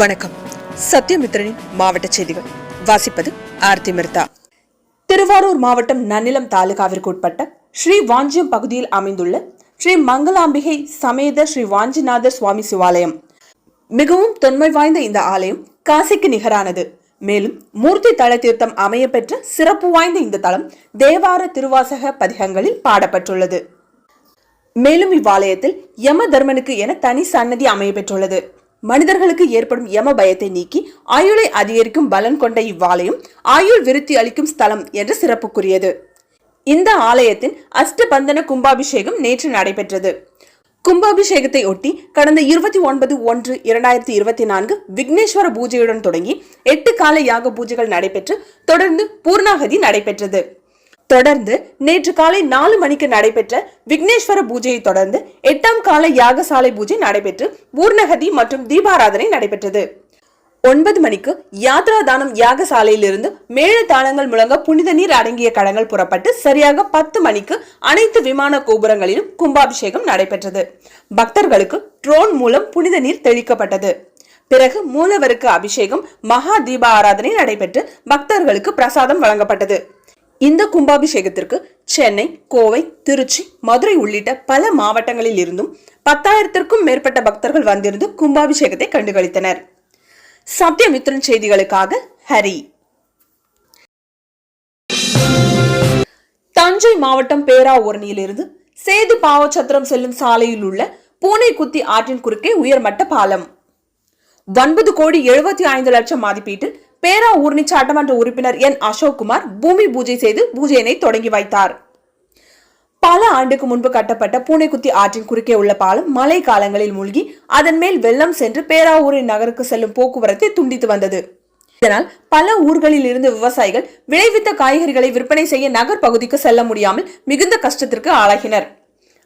வணக்கம். சத்யமித்ரனின் மாவட்ட செய்திகள். வாசிப்பது ஆர்த்தி மிர்தா. திருவாரூர் மாவட்டம் நன்னிலம் தாலுகாவிற்கு உட்பட்ட ஸ்ரீ வாஞ்சியம் பகுதியில் அமைந்துள்ள ஸ்ரீ மங்களாம்பிகை சமேத ஸ்ரீ வாஞ்சிநாதர் சுவாமி சிவாலயம். மிகவும் தொன்மை வாய்ந்த இந்த ஆலயம் காசிக்கு நிகரானது. மேலும் மூர்த்தி தல தீர்த்தம் அமைய பெற்ற சிறப்பு வாய்ந்த இந்த தலம் தேவார திருவாசக பதிகங்களில் பாடப்பட்டுள்ளது. மேலும் இவ்வாலயத்தில் யம தர்மனுக்கு என தனி சன்னதி அமைய பெற்றுள்ளது மனிதர்களுக்கு ஏற்படும் யம பயத்தை நீக்கி ஆயுளை அதிகரிக்கும் பலன் கொண்ட இவ்வாலயம் ஆயுள் விருத்தி அளிக்கும் ஸ்தலம் என்று சிறப்புக்குரியது. இந்த ஆலயத்தின் அஷ்டபந்தன கும்பாபிஷேகம் நேற்று நடைபெற்றது. கும்பாபிஷேகத்தை ஒட்டி கடந்த இருபத்தி ஒன்பது ஒன்று இரண்டாயிரத்தி இருபத்தி நான்கு விக்னேஸ்வர பூஜையுடன் தொடங்கி எட்டு கால யாக பூஜைகள் நடைபெற்று தொடர்ந்து பூர்ணாகதி நடைபெற்றது. தொடர்ந்து நேற்று காலை நாலு மணிக்கு நடைபெற்ற விக்னேஸ்வர பூஜையை தொடர்ந்து எட்டாம் கால யாகசாலை பூஜை நடைபெற்று பூர்ணகதி மற்றும் தீபாராதனை நடைபெற்றது. ஒன்பது மணிக்கு யாத்ரா தானம் யாகசாலையிலிருந்து மேள தாளங்கள் முழங்க புனித நீர் அடங்கிய கடங்கள் புறப்பட்டு சரியாக பத்து மணிக்கு அனைத்து விமான கோபுரங்களிலும் கும்பாபிஷேகம் நடைபெற்றது. பக்தர்களுக்கு ட்ரோன் மூலம் புனித நீர் தெளிக்கப்பட்டது. பிறகு மூலவருக்கு அபிஷேகம் மகா தீப ஆராதனை நடைபெற்று பக்தர்களுக்கு பிரசாதம் வழங்கப்பட்டது. இந்த கும்பாபிஷேகத்திற்கு சென்னை கோவை திருச்சி மதுரை உள்ளிட்ட பல மாவட்டங்களில் இருந்தும் பத்தாயிரத்திற்கும் மேற்பட்ட பக்தர்கள் வந்திருந்து கும்பாபிஷேகத்தை கண்டுகளித்தனர். சத்யமித்ரன் செய்திகளுக்காக ஹரி. தஞ்சை மாவட்டம் பேராவூரணியிலிருந்து சேது பாவச்சத்திரம் செல்லும் சாலையில் உள்ள பூனைக்குத்தி ஆற்றின் குறுக்கே உயர்மட்ட பாலம். ஒன்பது கோடி எழுபத்தி ஐந்து லட்சம் மதிப்பீட்டில் பேரா ஊர்னி சட்டமன்ற உறுப்பினர் என். அசோக்குமார் பூமி பூஜை செய்து பூஜையினை தொடங்கி வைத்தார். பல ஆண்டுக்கு முன்பு கட்டப்பட்ட பூனைக்குத்தி ஆற்றின் குறுக்கே உள்ள பாலம் மழை காலங்களில் மூழ்கி அதன் மேல் வெள்ளம் சென்று பேராவூரின் நகருக்கு செல்லும் போக்குவரத்தை துண்டித்து வந்தது. இதனால் பல ஊர்களில் இருந்து விவசாயிகள் விளைவித்த காய்கறிகளை விற்பனை செய்ய நகர் பகுதிக்கு செல்ல முடியாமல் மிகுந்த கஷ்டத்திற்கு ஆளாகினர்.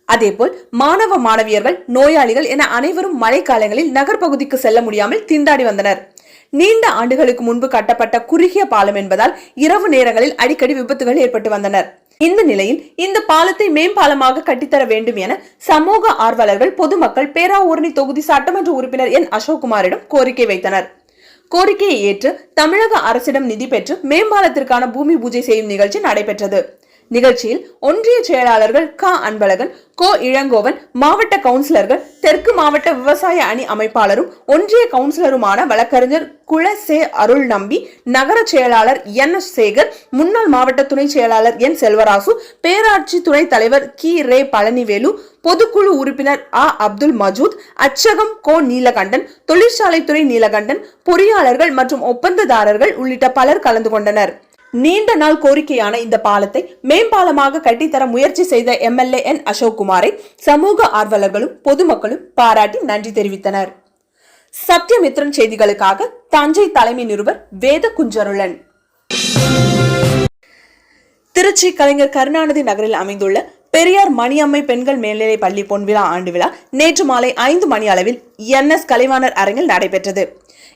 அதேபோல் மாணவ மாணவியர்கள் நோயாளிகள் என அனைவரும் மழைக்காலங்களில் நகர் பகுதிக்கு செல்ல முடியாமல் திண்டாடி வந்தனர். நீண்ட ஆண்டுகளுக்கு முன்பு கட்டப்பட்ட குறுகிய பாலம் என்பதால் இரவு நேரங்களில் அடிக்கடி விபத்துகள் ஏற்பட்டு வந்தனர். இந்த நிலையில் இந்த பாலத்தை மேம்பாலமாக கட்டித்தர வேண்டும் என சமூக ஆர்வலர்கள் பொதுமக்கள் பேராவூரணி தொகுதி சட்டமன்ற உறுப்பினர் என். அசோக்குமாரிடம் கோரிக்கை வைத்தனர். கோரிக்கையை ஏற்று தமிழக அரசிடம் நிதி பெற்று மேம்பாலத்திற்கான பூமி பூஜை செய்யும் நிகழ்ச்சி நடைபெற்றது. நிகழ்ச்சியில் ஒன்றிய செயலாளர்கள் க. அன்பழகன் கோ. இளங்கோவன் மாவட்ட கவுன்சிலர்கள் தெற்கு மாவட்ட விவசாய அணி அமைப்பாளரும் ஒன்றிய கவுன்சிலருமான வழக்கறிஞர் குல சே. அருள் நம்பி நகர செயலாளர் என். எஸ். சேகர் முன்னாள் மாவட்ட துணை செயலாளர் என். செல்வராசு பேராட்சி துணைத் தலைவர் கி. ரே. பழனிவேலு பொதுக்குழு உறுப்பினர் ஆ. அப்துல் மஜூத் அச்சகம் கோ. நீலகண்டன் தொழிற்சாலைத்துறை நீலகண்டன் பொறியாளர்கள் மற்றும் ஒப்பந்ததாரர்கள் உள்ளிட்ட பலர் கலந்து கொண்டனர். நீண்ட நாள் கோரிக்கையான இந்த பாலத்தை மேம்பாலமாக கட்டித்தர முயற்சி செய்த எம்எல்ஏ என் அசோக்குமாரை சமூக ஆர்வலர்களும் பொதுமக்களும் பாராட்டி நன்றி தெரிவித்தனர். சத்யமித்ரன் செய்திகளுக்காக தஞ்சை தலைமை நிருபர் வேத குஞ்சருளன் திருச்சி கலைஞர் கருணாநிதி நகரில் அமைந்துள்ள பெரியார் மணியம்மை பெண்கள் மேல்நிலை பள்ளி பொன்விழா ஆண்டு விழா நேற்று மாலை ஐந்து மணி அளவில் என் எஸ் கலைவாணர் அரங்கில் நடைபெற்றது.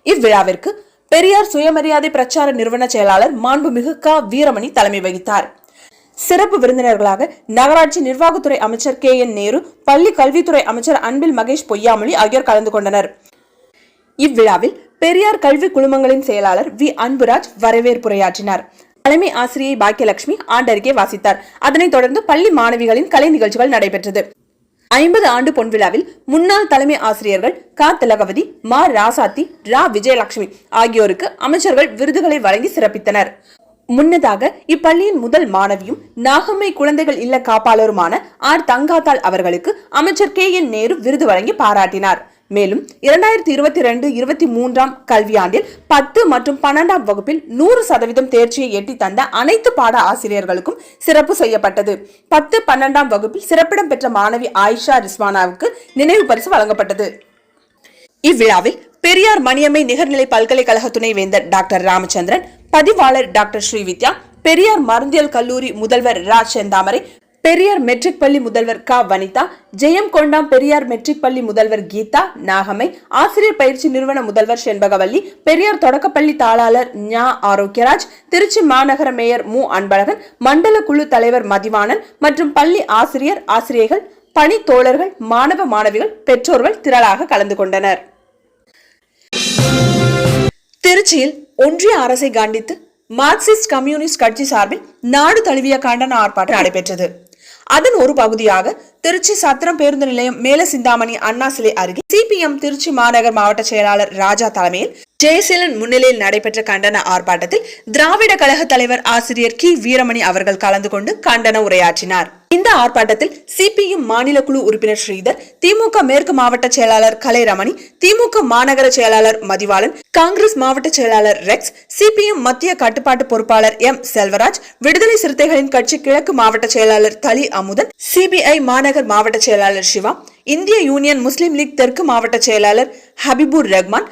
இவ்விழாவிற்கு பெரியார் சுயமரியாதை பிரச்சார நிறுவன செயலாளர் மாண்புமிகு க. வீரமணி தலைமை வகித்தார். சிறப்பு விருந்தினர்களாக நகராட்சி நிர்வாகத்துறை அமைச்சர் கே. என். நேரு பள்ளி கல்வித்துறை அமைச்சர் அன்பில் மகேஷ் பொய்யாமொழி ஆகியோர் கலந்து கொண்டனர். இவ்விழாவில் பெரியார் கல்வி குழுமங்களின் செயலாளர் வி. அன்புராஜ் வரவேற்புரையாற்றினார். தலைமை ஆசிரியை பாக்கியலட்சுமி ஆண்டறிக்கை வாசித்தார். அதனைத் தொடர்ந்து பள்ளி மாணவிகளின் கலை நிகழ்ச்சிகள் நடைபெற்றது. ஐம்பது ஆண்டு பொன்விழாவில் முன்னாள் தலைமை ஆசிரியர்கள் க. திலகவதி மா. ராசாத்தி ரா. விஜயலட்சுமி ஆகியோருக்கு அமைச்சர்கள் விருதுகளை வழங்கி சிறப்பித்தனர். முன்னதாக இப்பள்ளியின் முதல் மாணவியும் நாகம்மை குழந்தைகள் இல்ல காப்பாளருமான ஆர். தங்காத்தாள் அவர்களுக்கு அமைச்சர் கே. என். நேரு விருது வழங்கி பாராட்டினார். மேலும் இரண்டாயிரத்தி இருபத்தி ரெண்டு இருபத்தி மூன்றாம் கல்வியாண்டில் பத்து மற்றும் பன்னெண்டாம் வகுப்பில் நூறு சதவீதம் தேர்ச்சியை எட்டி தந்த அனைத்து பாட ஆசிரியர்களுக்கும் சிறப்பு செய்யப்பட்டது. பத்து பன்னெண்டாம் வகுப்பில் சிறப்பிடம் பெற்ற மாணவி ஆயிஷா ரிஸ்வானாவுக்கு நினைவு பரிசு வழங்கப்பட்டது. இவ்விழாவில் பெரியார் மணியம்மை நிகர்நிலை பல்கலைக்கழக துணைவேந்தர் டாக்டர் ராமச்சந்திரன் பதிவாளர் டாக்டர் ஸ்ரீவித்யா பெரியார் மருந்தியல் கல்லூரி முதல்வர் ராஜ் செந்தாமரை பெரியார் மெட்ரிக் பள்ளி முதல்வர் க. வனிதா ஜெயம் கொண்டாம் பெரியார் மெட்ரிக் பள்ளி முதல்வர் கீதா நாகமை ஆசிரியர் பயிற்சி நிறுவன முதல்வர் செண்பகவல்லி பெரியார் தொடக்கப்பள்ளி தாளாளர் ஞா. ஆரோக்கியராஜ் திருச்சி மாநகர மேயர் மு. அன்பழகன் மண்டல குழு தலைவர் மதிவாணன் மற்றும் பள்ளி ஆசிரியர் ஆசிரியர்கள் பணி தோழர்கள் மாணவ மாணவிகள் பெற்றோர்கள் திரளாக கலந்து கொண்டனர். திருச்சியில் ஒன்றிய அரசை கண்டித்து மார்க்சிஸ்ட் கம்யூனிஸ்ட் கட்சி சார்பில் நாடு தழுவிய கண்டன ஆர்ப்பாட்டம் நடைபெற்றது. அதன் ஒரு பகுதியாக திருச்சி சத்திரம் பேருந்து நிலையம் மேல சிந்தாமணி அண்ணா சிலை அருகே சிபிஎம் திருச்சி மாநகர் மாவட்ட செயலாளர் ராஜா தலைமையில் ஜெயசீலன் முன்னிலையில் நடைபெற்ற கண்டன ஆர்ப்பாட்டத்தில் திராவிட கழக தலைவர் ஆசிரியர் கி வீரமணி அவர்கள் கலந்து கொண்டு கண்டன உரையாற்றினார். இந்த ஆர்ப்பாட்டத்தில் சிபிஎம் மாநில குழு உறுப்பினர் ஸ்ரீதர் திமுக மேற்கு மாவட்ட செயலாளர் கலைரமணி திமுக மாநகர செயலாளர் மதிவாளன் காங்கிரஸ் மாவட்ட செயலாளர் ரெக்ஸ் சிபிஎம் மத்திய கட்டுப்பாட்டு பொறுப்பாளர் எம் செல்வராஜ் விடுதலை சிறுத்தைகளின் கட்சி கிழக்கு மாவட்ட செயலாளர் தலி அமுதன் சிபிஐ மாநகர் மாவட்ட செயலாளர் சிவா இந்திய யூனியன் முஸ்லிம் லீக் தெற்கு மாவட்ட செயலாளர் ஹபிபுர் ரஹ்மான்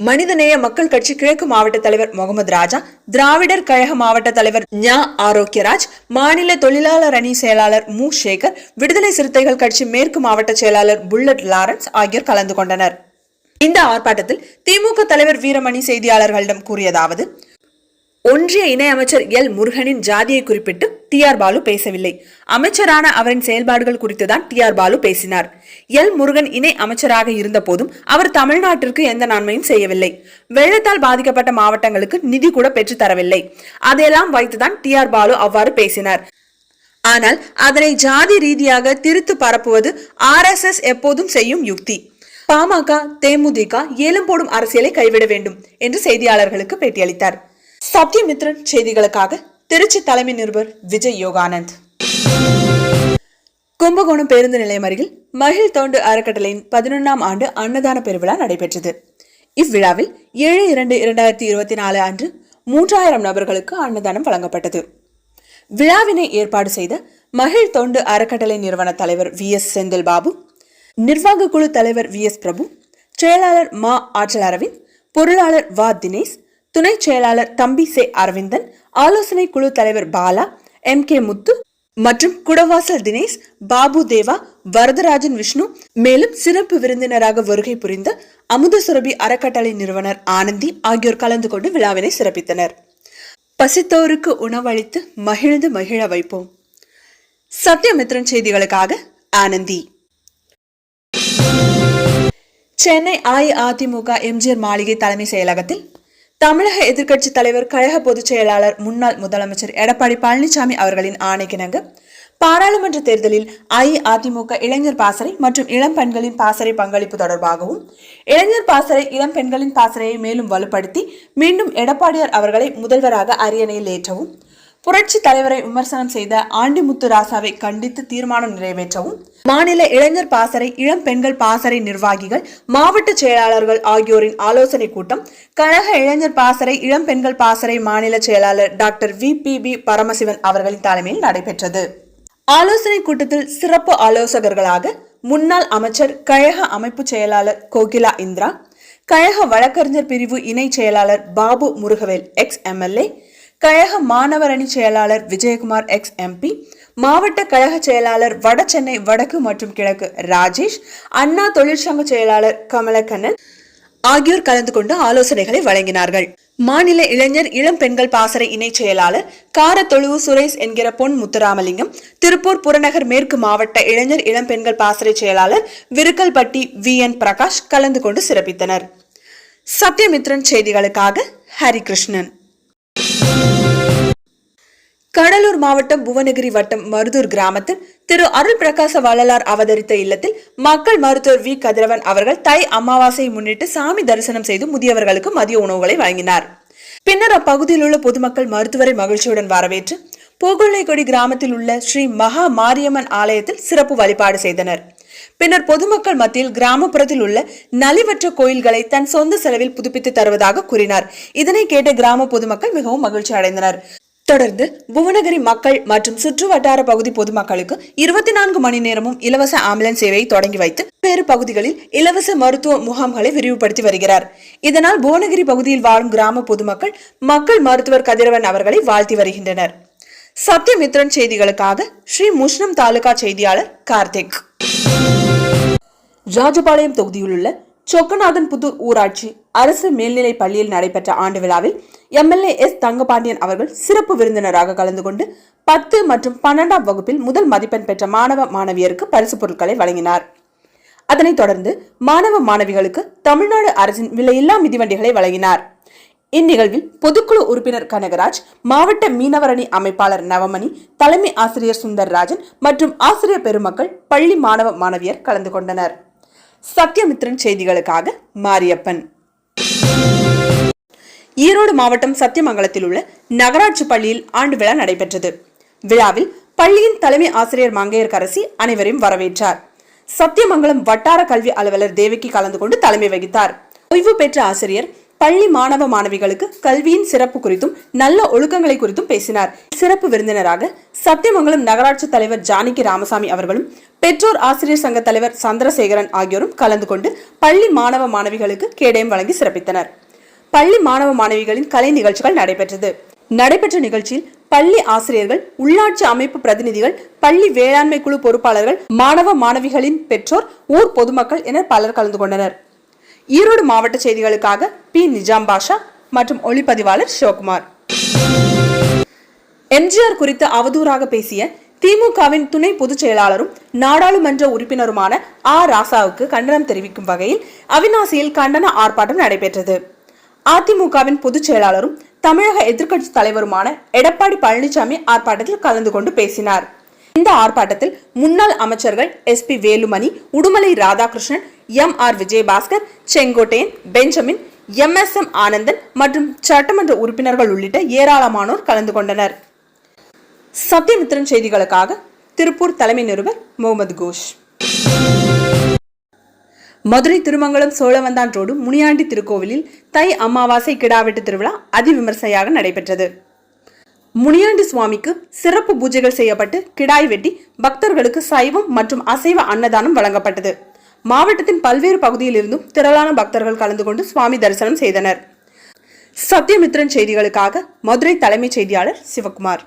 மனிதநேய மக்கள் கட்சி கிழக்கு மாவட்ட தலைவர் முகமது ராஜா திராவிடர் கழக மாவட்ட தலைவர் ஞா ஆரோக்கியராஜ் மாநில தொழிலாளர் அணி செயலாளர் மு. சேகர் விடுதலை சிறுத்தைகள் கட்சி மேற்கு மாவட்ட செயலாளர் புல்லட் லாரன்ஸ் ஆகியோர் கலந்து கொண்டனர். இந்த ஆர்ப்பாட்டத்தில் திமுக தலைவர் வீரமணி செய்தியாளர்களிடம் கூறியதாவது ஒன்றிய இணையமைச்சர் எல். முருகனின் ஜாதியை குறிப்பிட்டு டி. ஆர். பாலு பேசவில்லை. அமைச்சரான அவரின் செயல்பாடுகள் குறித்துதான் டி. ஆர். பாலு பேசினார். எல். முருகன் இணை அமைச்சராக இருந்த போதும் அவர் தமிழ்நாட்டிற்கு எந்த நன்மையும் செய்யவில்லை. வெள்ளத்தால் பாதிக்கப்பட்ட மாவட்டங்களுக்கு நிதி கூட பெற்று தரவில்லை. அதையெல்லாம் வைத்துதான் டி. ஆர். பாலு அவ்வாறு பேசினார். ஆனால் அதனை ஜாதி ரீதியாக திருத்து பரப்புவது ஆர். எஸ். எஸ். எப்போதும் செய்யும் யுக்தி. பாமக தேமுதிக ஏலம் போடும் அரசியலை கைவிட வேண்டும் என்று செய்தியாளர்களுக்கு பேட்டியளித்தார். சத்யமித்ரன் செய்திகளுக்காக திருச்சி தலைமை நிருபர் விஜய் யோகானந்த். கும்பகோணம் பேருந்து நிலையம் அருகில் மகிழ் தோண்டு அறக்கட்டளையின் பதினொன்றாம் ஆண்டு அன்னதான பெருவிழா நடைபெற்றது. இவ்விழாவில் ஏழு இரண்டு இரண்டாயிரத்தி இருபத்தி நாலு அன்று மூன்றாயிரம் நபர்களுக்கு அன்னதானம் வழங்கப்பட்டது. விழாவினை ஏற்பாடு செய்த மகிழ் தொண்டு அறக்கட்டளை நிறுவன தலைவர் வி. எஸ். செந்தில் பாபு நிர்வாக குழு தலைவர் வி. எஸ். பிரபு செயலாளர் மா. ஆற்றல் அரவிந்த் பொருளாளர் வா. தினேஷ் துணை செயலாளர் தம்பி சே அரவிந்தன் ஆலோசனை குழு தலைவர் பாலா எம் கே முத்து மற்றும் குடவாசல் தினேஷ் பாபு தேவா வரதராஜன் விஷ்ணு மேலும் சிறப்பு விருந்தினராக வருகை புரிந்த அமுதசுரபி அறக்கட்டளை நிறுவனர் ஆனந்தி ஆகியோர் கலந்து கொண்டு விழாவினை சிறப்பித்தனர். பசித்தோருக்கு உணவளித்து மகிழ்ந்து மகிழ வைப்போம். சத்யமித்ரன் செய்திகளுக்காக ஆனந்தி. சென்னை அஇஅதிமுக எம்ஜிஆர் மாளிகை தலைமை செயலகத்தில் தமிழக எதிர்க்கட்சி தலைவர் கழக பொதுச் செயலாளர் முன்னாள் முதலமைச்சர் எடப்பாடி பழனிசாமி அவர்களின் ஆணைக்கிணங்க. பாராளுமன்ற தேர்தலில் அஇஅதிமுக இளைஞர் பாசறை மற்றும் இளம் பெண்களின் பாசறை பங்களிப்பு தொடர்பாகவும் இளைஞர் பாசறை இளம் பெண்களின் பாசறையை மேலும் வலுப்படுத்தி மீண்டும் எடப்பாடியார் அவர்களை முதல்வராக அரியணையில் ஏற்றவும் புரட்சி தலைவரை விமர்சனம் செய்த ஆண்டிமுத்து ராசாவை கண்டித்து தீர்மானம் நிறைவேற்றவும் மாநில இளைஞர் பாசறை இளம் பெண்கள் பாசறை நிர்வாகிகள் மாவட்ட செயலாளர்கள் ஆகியோரின் ஆலோசனை கூட்டம் கழக இளைஞர் பாசறை இளம் பெண்கள் பாசறை மாநில செயலாளர் doctor V P P Paramasivan அவர்களின் தலைமையில் நடைபெற்றது. ஆலோசனை கூட்டத்தில் சிறப்பு ஆலோசகர்களாக முன்னாள் அமைச்சர் கழக அமைப்பு செயலாளர் கோகிலா இந்திரா கழக வழக்கறிஞர் பிரிவு இணை செயலாளர் பாபு முருகவேல் எக்ஸ் எம்எல்ஏ கழக மாணவர் அணி செயலாளர் விஜயகுமார் எக்ஸ் எம்பி மாவட்ட கழக செயலாளர் வட சென்னை வடக்கு மற்றும் கிழக்கு ராஜேஷ் அண்ணா தொழிற்சங்க செயலாளர் கமலக்கண்ணன் ஆகியோர் கலந்து கொண்டு ஆலோசனைகளை வழங்கினார்கள். மாநில இளைஞர் இளம் பெண்கள் பாசறை இணை செயலாளர் காரத்தொழுவு சுரேஷ் என்கிற பொன் முத்துராமலிங்கம் திருப்பூர் புறநகர் மேற்கு மாவட்ட இளைஞர் இளம் பெண்கள் பாசறை செயலாளர் விருக்கல்பட்டி வி என் பிரகாஷ் கலந்து கொண்டு சிறப்பித்தனர். சத்யமித்ரன் செய்திகளுக்காக ஹரிகிருஷ்ணன். கடலூர் மாவட்டம் புவனகிரி வட்டம் மருதூர் கிராமத்தில் திரு அருள் பிரகாச வள்ளலார் அவதரித்த இல்லத்தில் மக்கள் மருத்துவர் வி. கதிரவன் அவர்கள் தை அமாவாசையை முன்னிட்டு சாமி தரிசனம் செய்து முதியவர்களுக்கு மதிய உணவுகளை வழங்கினார். பின்னர் அப்பகுதியில் உள்ள பொதுமக்கள் மருத்துவரை மகிழ்ச்சியுடன் வரவேற்று பூகுள்ளைக்கொடி கிராமத்தில் உள்ள ஸ்ரீ மகா மாரியம்மன் ஆலயத்தில் சிறப்பு வழிபாடு செய்தனர். பின்னர் பொதுமக்கள் மத்தியில் கிராமப்புறத்தில் உள்ள நலிவற்ற கோயில்களை தன் சொந்த செலவில் புதுப்பித்து தருவதாக கூறினார். இதனை கேட்ட கிராம பொதுமக்கள் மிகவும் மகிழ்ச்சி அடைந்தனர். தொடர்ந்து புவனகிரி மக்கள் மற்றும் சுற்று வட்டார பகுதி பொதுமக்களுக்கு இருபத்தி நான்கு மணி நேரமும் இலவச ஆம்புலன்ஸ் சேவையை தொடங்கி வைத்து வேறு பகுதிகளில் இலவச மருத்துவ முகாம்களை விரிவுபடுத்தி வருகிறார். இதனால் புவனகிரி பகுதியில் வாழும் கிராம பொதுமக்கள் மக்கள் மருத்துவர் கதிரவன் அவர்களை வாழ்த்தி வருகின்றனர். சத்யமித்ரன் செய்திகளுக்காக ஸ்ரீ முஷ்ணம் தாலுகா செய்தியாளர் கார்த்திக். ராஜபாளையம் தொகுதியில் உள்ள சொக்கநாதன் புதூர் ஊராட்சி அரசு மேல்நிலைப் பள்ளியில் நடைபெற்ற ஆண்டு விழாவில் எம்எல்ஏ எஸ் தங்கபாண்டியன் அவர்கள் சிறப்பு விருந்தினராக கலந்து கொண்டு பத்து மற்றும் பன்னெண்டாம் வகுப்பில் முதல் மதிப்பெண் பெற்ற மாணவ மாணவியருக்கு பரிசு பொருட்களை வழங்கினார். அதனைத் தொடர்ந்து மாணவ மாணவிகளுக்கு தமிழ்நாடு அரசின் விலையில்லா மிதிவண்டிகளை வழங்கினார். இந்நிகழ்வில் பொதுக்குழு உறுப்பினர் கனகராஜ் மாவட்ட மீனவரணி அமைப்பாளர் நவமணி தலைமை ஆசிரியர் சுந்தர்ராஜன் மற்றும் ஆசிரியர் பெருமக்கள் பள்ளி மாணவ மாணவியர் கலந்து கொண்டனர். சத்யமித்ரன் செய்திகளுக்காக மாரியப்பன். ஈரோடு மாவட்டம் சத்தியமங்கலத்தில் உள்ள நகராட்சி பள்ளியில் ஆண்டு விழா நடைபெற்றது. விழாவில் பள்ளியின் தலைமை ஆசிரியர் மங்கையர்கரசி அனைவரையும் வரவேற்றார். சத்தியமங்கலம் வட்டார கல்வி அலுவலர் தேவகி கலந்து கொண்டு தலைமை வகித்தார். ஓய்வு பெற்ற ஆசிரியர் பள்ளி மாணவ மாணவிகளுக்கு கல்வியின் சிறப்பு குறித்தும் நல்ல ஒழுக்கங்களை குறித்தும் பேசினார். சிறப்பு விருந்தினராக சத்தியமங்கலம் நகராட்சி தலைவர் ஜானகி ராமசாமி அவர்களும் பெற்றோர் ஆசிரியர் சங்க தலைவர் சந்திரசேகரன் ஆகியோரும் கலந்து கொண்டு பள்ளி மாணவ மாணவிகளுக்கு கேடயம் வழங்கி சிறப்பித்தனர். பள்ளி மாணவ மாணவிகளின் கலை நிகழ்ச்சிகள் நடைபெற்றது. நடைபெற்ற நிகழ்ச்சியில் பள்ளி ஆசிரியர்கள் உள்ளாட்சி அமைப்பு பிரதிநிதிகள் பள்ளி வேளாண்மை குழு பொறுப்பாளர்கள் மாணவ மாணவிகளின் பெற்றோர் ஊர் பொதுமக்கள் என பலர் கலந்து கொண்டனர். ஈரோடு மாவட்ட செய்திகளுக்காக பி. நிஜாம் பாஷா மற்றும் ஒளிப்பதிவாளர் சிவகுமார். எம்ஜிஆர் குறித்து அவதூறாக பேசிய திமுகவின் துணை பொதுச் செயலாளரும் நாடாளுமன்ற உறுப்பினருமான ஆ. ராசாவுக்கு கண்டனம் தெரிவிக்கும் வகையில் அவிநாசியில் கண்டன ஆர்ப்பாட்டம் நடைபெற்றது. அதிமுகவின் பொதுச் செயலாளரும் தமிழக எதிர்க்கட்சி தலைவருமான எடப்பாடி பழனிசாமி ஆர்ப்பாட்டத்தில் கலந்து கொண்டு பேசினார். இந்த ஆர்ப்பாட்டத்தில் முன்னாள் அமைச்சர்கள் S. P. Velumani Udumalai Radhakrishnan M. R. Vijayabaskar Sengottaiyan Benjamin M. S. M. Anandhan மற்றும் சட்டமன்ற உறுப்பினர்கள் உள்ளிட்ட ஏராளமானோர் கலந்து கொண்டனர். சத்யமித்ரன் செய்திகளுக்காக திருப்பூர் தலைமை நிருபர் முகமது கோஷ். மதுரை திருமங்கலம் சோழவந்தான் ரோடு முனியாண்டி திருக்கோவிலில் தை அமாவாசை கிடாவெட்டு திருவிழா அதிவிமர்சையாக நடைபெற்றது. முனியாண்டி சுவாமிக்கு சிறப்பு பூஜைகள் செய்யப்பட்டு கிடாய் வெட்டி பக்தர்களுக்கு சைவம் மற்றும் அசைவ அன்னதானம் வழங்கப்பட்டது. மாவட்டத்தின் பல்வேறு பகுதியிலிருந்தும் திரளான பக்தர்கள் கலந்து கொண்டு சுவாமி தரிசனம் செய்தனர். சத்யமித்ரன் செய்திகளுக்காக மதுரை தலைமைச் செய்தியாளர் சிவகுமார்